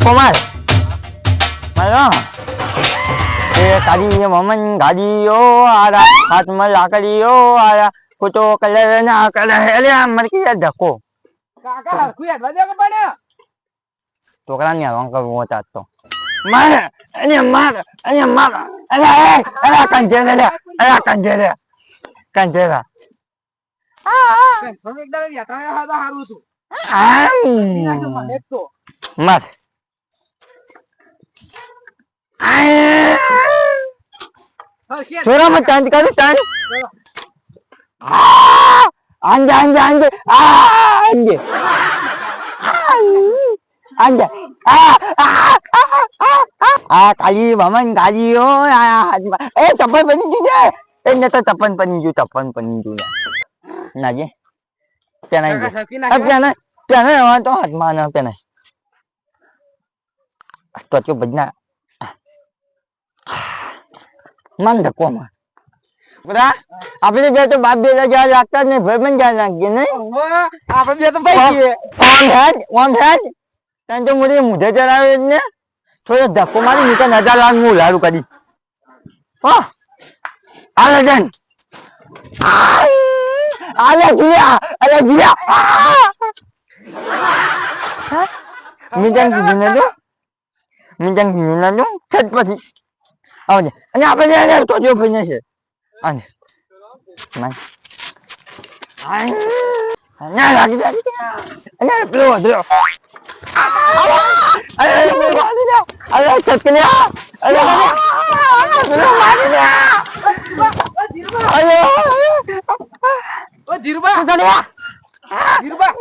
ધક્કો માર મારો એ તારી મમન ગાડીઓ આરા હાથમાં લાકડીઓ આરા ખોટો કલર ના કલર આમ મરકી ધક્કો કાકા હેડવા દે કે પણ છોકરાને હરવા કરવો હતો તો માર અને માર અને માર અરે અરે કંજે લે અરે કંજે લે કંજે લે કન્ફર્મ એકદમ યાત્રા હતા માર. છોરા માં ચાંદ કરી ચાંદ. અંજે અંજે અંજે અંજે અંજે આ કાલી વમન કાલીઓ એ તપન બની ગયું છે. એ ને તો તપન બની ગયું તપન બની ગયું ના જે. નાખ્યો. પેનાઈ પેનાઈ હવે તો હાથમાં ના પેનાઈ. તો તો બજના મન ધક્કો માં બધા? આપણે બે તો બાપ બે જવા લાગતા જ નહીં ભાઈ બન જવા લાગીએ નહીં? આપડે બે તો ભાઈ ઓમ હેજ ઓમ તને તો મુરી મુઢે ચડાવે જ ને. થોડો ધક્કો મારી નીચે નજર લાવ હું લારું કરી. હો. આલે જન. આલે જીયા આલે જીયા. મિજન કીધું ને તો? મિજન કીધું ને તો? છત પછી આવજે અને આપણે એને તો જો ભાઈ છે આને માય ના લાગી લાગી અને પેલો વધ્યો અરે મારી દે અરે ચટકન્યા અરે મારી દે અરે ઓ ધીરુબા ચટકન્યા ધીરુબા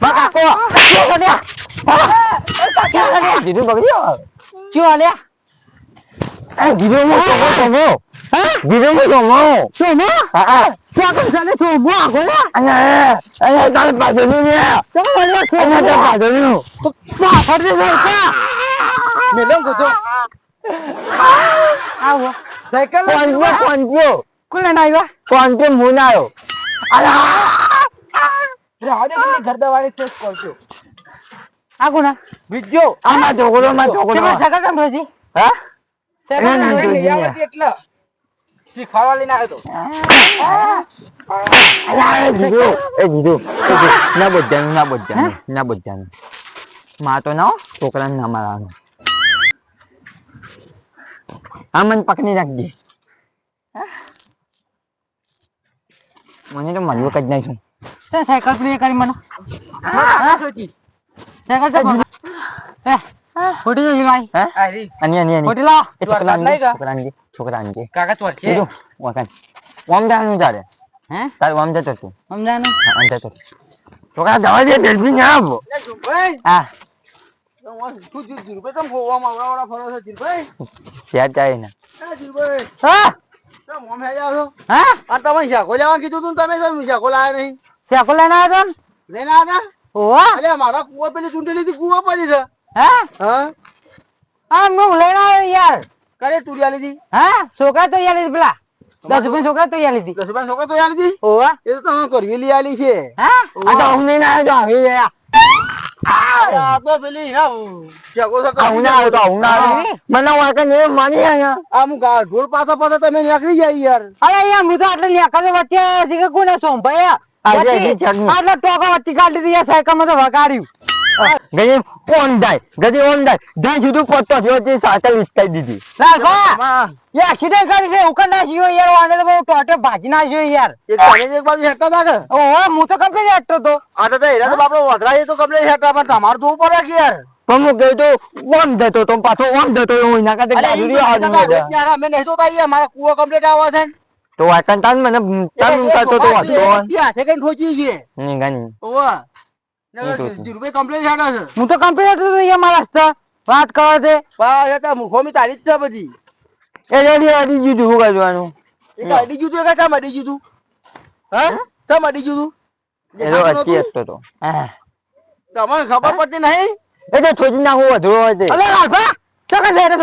બકા કો ચટકન્યા દીધું બગડ્યો ક્યો આલ્યા એ દીધું મો તો મો હા દીધું મો તો મો સોમો હા હા ક્યાં કમ ચાલે અને તારે પાછળનું ને અને સોમો તારે ગોતો આવો સાયકલ કોણ છે કોણ છે કોણ છે હું ના આવ્યો રાડે કે ઘર છે બીજો આમાં છોકરો માં છોકરો કેમાં સગા કેમ ભજી હા એટલે શીખવાડવા લઈને આવ્યો તો? એ દીધું એ દીધું એ દીધું. ના બધાનું ના બધાનું ના બધાનું માં તો ના છોકરાને ના મારવાનું. આ મને પકડી નાખજે મને તો મળવું જ નહીં સાયકલ પ્લે કરી મને. સાયકલ તો ખોટી જઈ ભાઈ આરી અની અની અની ખોટી લાવ એ છોકરાને દે, છોકરાને દે, છોકરાને દે. કાકા ચોર છે દીધું, વાંકાને. ઓમ જવાનું તારે હે તારે ઓમ જતો તું સમજાનું હા, ઓમ જતો તું. છોકરા જવા દે બેસી ના આવો ભાઈ હા તું છો ને છો તું ને નહીં તો મારા કુવા પેલી ચૂંટેલી કુવા પડી છે હા? હા? હા હું લઈને આવ્યો યાર. કરે તુરિયા લીધી? હા? છોકરા તો યાર લીધી પેલા. દસ રૂપિયા છોકરા તો યાર લીધી. દસ રૂપિયા છોકરા તો યાર લીધી? ઓવા એ તો તમે કરવી લઈ આલી છે. હા? આ તો હું નહીં આવ્યો તો આવી ગયા. આ તો પેલી ના શાકો શાકો હું ના આવ્યો હું ના આવ્યો મને વાંકે ને માની અહીંયા આ હું ઢોર પાછા પાછા તમે નીકળી જાય યાર. અરે યાર હું તો આટલે નેકળે વચ્ચે કોને સોંભાયા આજે ટોકા વચ્ચે કાઢી દીધી સાયકલમાં તો વગાડ્યું. ગઈ ઓન જાય ગદી ઓન જાય જ્યાં સુધી પત્તો થયો તે સાયકલ હિચકાઈ દીધી રાખવા માં, એ એક્સિડન્ટ કરી છે ઉકળ નાખ્યો યાર આને તો બહુ ટોટે ભાજી નાખ્યો યાર એક તમે એક બાજુ હેઠતા હતા કે ઓહો હું તો કમ્પ્લીટ હેઠતો તો આ તો હીરા તો બાપડો વધરાય એ તો કમ્પ્લેટ હેઠતા પણ તમાર તો ઉપર કે યાર પણ હું કહ્યું તો ઓન જતો તો પાછો ઓન જતો તો એના કરતા અરે ગાડી તો યાર અમે નહીં જોતા યાર મારા કુવો કમ્પ્લીટ આવે છે તો વાંચન તાન મને તાન એ- એ કરતો તો વાંચતો તે- તે હાથે કઈ ઠોચી છે નહીં ગાની ઓવા હું તો કમ્પ્લીટ હતો અહીંયા મારા રસ્તા વાત કરો તે એ તો મૂર્ખોમી તારી જ છે બધી એ રેડી અડી જીધું શું કરવાનું એ તો અડી જુતું કે ચમ અડી જુતું હા ચમ અડી એ તો હતો તો તમને ખબર પડતી નહીં એ તો થોડી નાખું વધુ હોય તે અલે ચકા અરે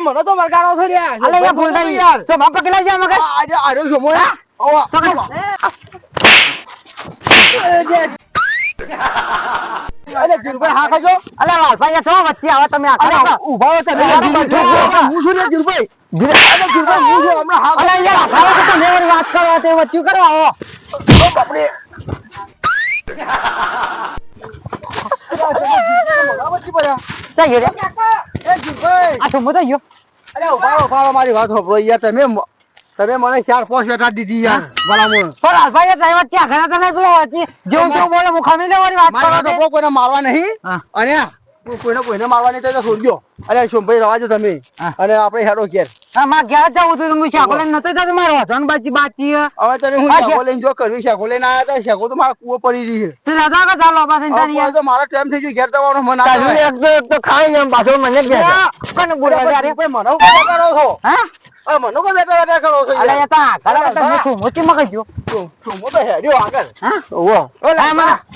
મને તો મરગાડો છો યાર અલે યાર ભૂલતા યાર સો માં પકડા જા મગર અરે ધીરુભાઈ હા ખાજો અલે લાલભાઈ આ છો વચ્ચે આવો તમે આ. ઊભા હો તમે હું છું ને ધીરુભાઈ અરે ધીરુભાઈ હું છું હમણાં હા અલે યાર આખાવા તો તમે મારી વાત કરો તે વચ્ચે કરો આવો બાપરે ચાલ ગયો રે. આ તો ગયો અરે ઊભા ઊભા મારી વાત સાંભળો યાર તમે તમે મને ચાર પાંચ બેઠા દીધી યાર ભલામણ. પણ લાલભાઈ ડ્રાઈવર ત્યાં ઘણા તમે પેલો વચ્ચે જેવું તેવું બોલે હું ખમી લેવાની વાત કરો તો કોઈને મારવા નહીં. અને કોઈ- કોઈને કોઈને મારવા નહીં તો તો છોડજો અરે સોમભાઈ રવા તમે. અને આપણે હેડો ઘેર. હા મારે ઘેર જવું હતું હું શાકો લઈને નતો જતો મારો. વાંધો બાજી બાજી હવે તમે હું શાકો લઈને જો કરવી શાકો લઈને આવ્યા હતા શાકો તો મારા કૂવો પડી રહી છે. તે દાદા કા ચાલો બાબા તો મારો ટાઈમ થઈ ગયો ઘેર જવાનો મને એક તો તો પાછો મને કોને કરો છો. હા? આ મને કોઈ બેઠા બેઠા કરો છો? એ તો અરે, તમે બા. શું મોટી મગજ જો શું- શું, હું તો હેડ્યો આગળ હા ઓહો. ઓલા,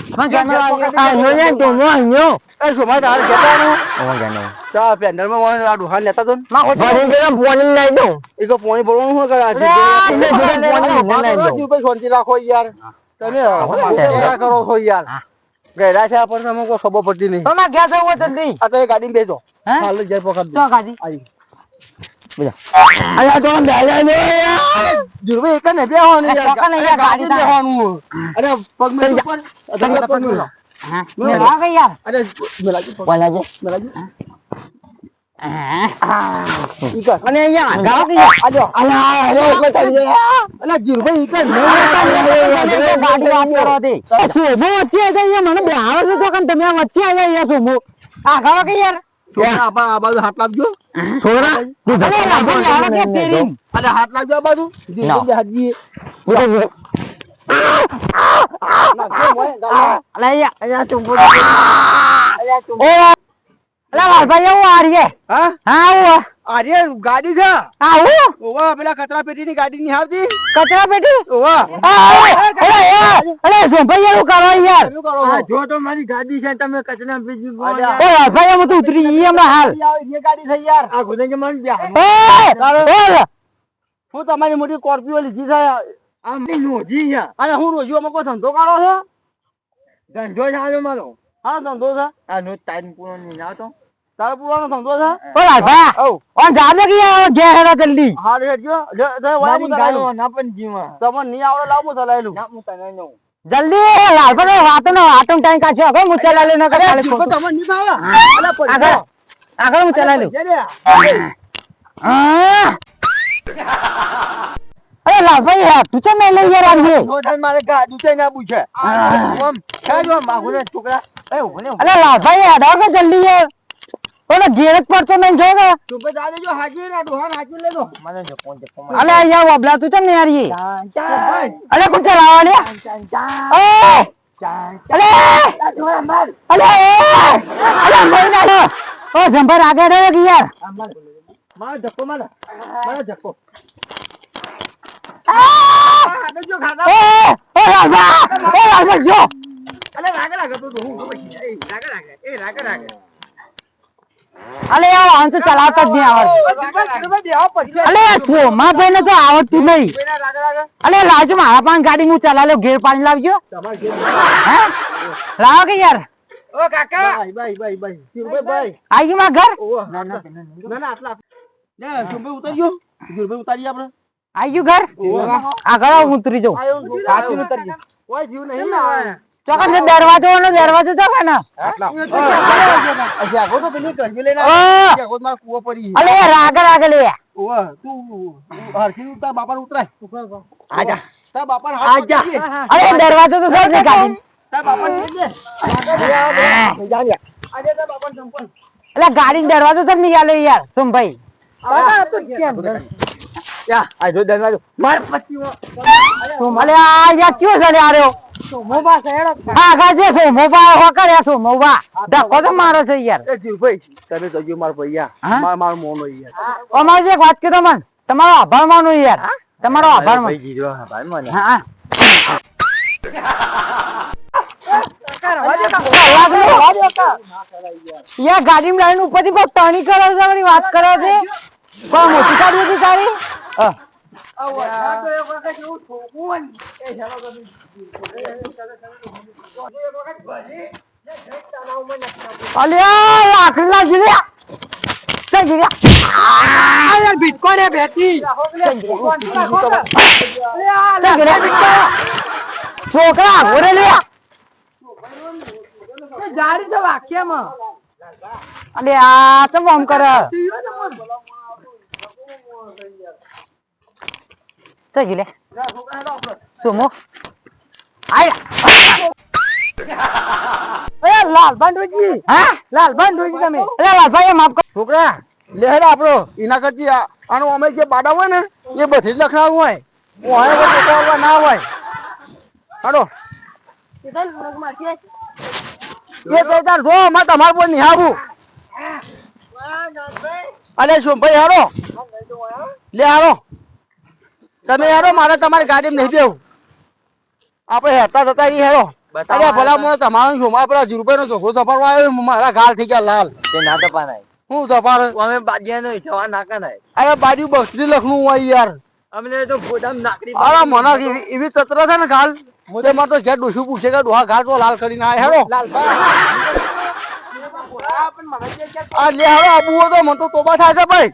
હા ઘેર જમે પકડી આ. નો ને તો નો નો એ સોમા તારે જતાનું ઓ જાનો તો આ પેન્ડલમાં મને આ ડુહાન લેતા તો ને. માં હોતી કે ફોન લઈ દઉં એ તો પોણી ભરવાનું શું કરે અરે, જોડે પોણી અરે, લઈ કરો, જીભે શાંતિ રાખો યાર તમે કરો છો યાર ગયડા છે પણ તમે કોઈ ખબર પડતી નહીં તો માં ઘેર જવું હોય જલ્દી આ તો એ ગાડી બેસો હે? હાલ જાય પકડ ચો ગાડી આવી અરે તો બેલે ને જુરવે એક ને બેહવાનું યાર. પકડ ને યાર, ગાડી ગાડી બેહવાનું અરે પગ મેં ઉપર અરે પગ મેં હા મે વા ગઈ યાર. અરે મેલાજી પગ. મેલાજી હા. ઈ કર. અને અહીંયા ગાવ કે આજો. અલા અરે એટલે થઈ ગયા. અરે જુરવે ઈ કર. ગાડી વાત કરો દે સોમો વચ્ચે આ જાય મને બેહાડો છો તો કન તમે વચ્ચે આ જાય યાર સોમો આ ગાવ કે યાર? આપા આ બાજુ હાથ લાગજો. થોડા અરે હાથ લાગજો આ બાજુ. હાજી નાખજો મોય ગાડી અલા યાર ગાડી છે? ઓવા પેલા કચરા પેટીની ગાડી ની આવતી? કચરા પેટી ઓવા અરે એવું કરો યાર. શું કરો છો? જો તો મારી ગાડી છે તમે કચરા પેટી હું તો ઉતરી ઈ હમણાં હાલ. એ ગાડી છે યાર. આ ગોદે મન હું તમારી મોટી સ્કોર્પિયો લીધી છે. આમ નોજી અને હું રોજમાં કોઈ ધંધો કાઢો છો? ધંધો મારો. હા ધંધો છે આ નો ટાઈમ પૂરો નહીં આવતો તારે પૂરાનો ધંધો છે ઓ લાલભા ઓ ઓન જાને કે જલ્દી હા મારી ગાયો ના પણ જીવા તમને નહીં આવડે લાવ હું ના હું નો જલ્દી ને વાતો નો ટાઈમ કાઢ્યો હવે હું ચલાવી લઉં નકર કાલે ખોટું. તમને નહીં આવે અલા પણ આગળ આગળ હું રે. હા. અરે લાલભાઈ યાર તું ચમ નહીં લઈ યાર આવીએ જોડે મારે ગાડી છે ના પૂછે આમ ખાજો માગું ને છોકરા એ ઊભો ને અરે લાલભાઈ આધાર કે જલ્દી હે ઓલો ઘેર પડતો નહીં જો તું બે દાદે જો હાજી ને ડોહાન હાજી લેજો મને જો કોણ દે કોણ અલે યાર વાબલા તું ચમ નહીં આવીએ અલે કોણ ચલાવવા લે ઓ અલે! અલે! અલે મોઈ ના ઓ જંભર આગળ રહ્યો કે યાર. મારો ધક્કો મારે. મારો ધક્કો. આ! જો ખાધા. ઓ ઓ લાલભા ઓ લાલભા જો. અલે રાગે રાગે તો હું ખબર એ રાગે રાગે એ રાગે રાગે. અલે યાર આમ તો ચલાવતા જ નહીં આવડતું. અલે છો સોમા ભાઈ ને તો આવડતું નહીં. અલે લાવજો મારા પાસે ગાડી હું ચલા લો ઘેર પાણી લાવજો. હે? લાવો કે યાર? ઓ કાકા. ભાઈ ભાઈ ભાઈ ભાઈ. ભાઈ. આવી ગયું ઘર? ના ના ના ના આટલા. ને શિવભાઈ ઉતરજો. શિવભાઈ ઉતારી આપણે. આવી ગયું ઘર? આગળ ઉતરી જાઉં. પાછું ઉતરજો કોઈ જીવ નહીં આવે ચોકન દરવાજો નો દરવાજો તો કે ને જાગો તો પેલી કરવી લઈને જાગો મારા કૂવો પડી અલે યાર આગળ આગળ લે. ઓવા તું હરખી તાર બાપાને ઉતરાય. આજા. તાર બાપાને આજા. અરે દરવાજો તો સાહેબ ગાડી તાર બાપાને કહેજે. જા જા. આજે તાર બાપાને સંપલ. એટલે ગાડી દરવાજો તો નહીં આલે યાર તું ભાઈ બાબા, તું કેમ? યા, આ જો દરવાજો. માર પછીઓ. અલે આ યાર કયો છે આ રહ્યો સોમોબા જ. હા ગાજે સોમોબા હોકડ્યા સોમોબા ધક્કો તો મારો છે યાર એ જીવભાઈ, તમે તો જો મારા ભૈયા. હા? માર- મોનો યાર. અમારે એક વાત કીધો મન તમારો આભાર માનો યાર તમારો આભાર માનો હા હા. કલાક નો. યાર ગાડી લાઈન ઉપરથી બહુ ટણી કરે છે વાત કરે છે કોણ મોટી ગાડી હતી તારી ઠોકવું હોય એ ચાલો તો બી- એક વખત ભરી, ને જઈ તળાવમાં નાખી નાખું. અલ્યા લાકડીના જીલ્યા ચલ જીલ્યા આ યાર ભીટકો ને બેટી કોણથી નાખો ને? ચલ જીલ્યા છોકરા ઘોડે લે. એ તો વાક્યમાં. અલે આ તો કરે. જા, આય લાલ હા લાલ તમે માફ કર છોકરા લેહર આપણો એના કરતી આનો અમે જે બાડા હોય ને એ બધી જ લખણાવું હોય. ના હોય. હાડો એ તો તાર જો અમાર તમાર પર નિહાવું અલે શું ભાઈ હારો લે હારો તમે હેરો મારે તમારી ગાડી નહીં બેવું આપણે હેતા જતા ઈ હેરો અરે ભલા મને તમારો શું મારા પેલા જીરુભાઈ નો છોકરો તપાડવા આવ્યો મારા ગાલ થઈ ગયા લાલ. તે ના તો હું તપાડે અમે બાજિયાનો જવા ના કરાય. અરે બાજુ બસરી લખનું હોય યાર. અમને તો ગોદામ નાકડી અરે મને એવી તત્ર છે ને ગાલ. તે મારે તો ઘેર ડોસું પૂછે કે ડોહા ગાલ તો લાલ કરીને આય હેરો લે આબુ તો મને તો તોબા થાય છે ભાઈ.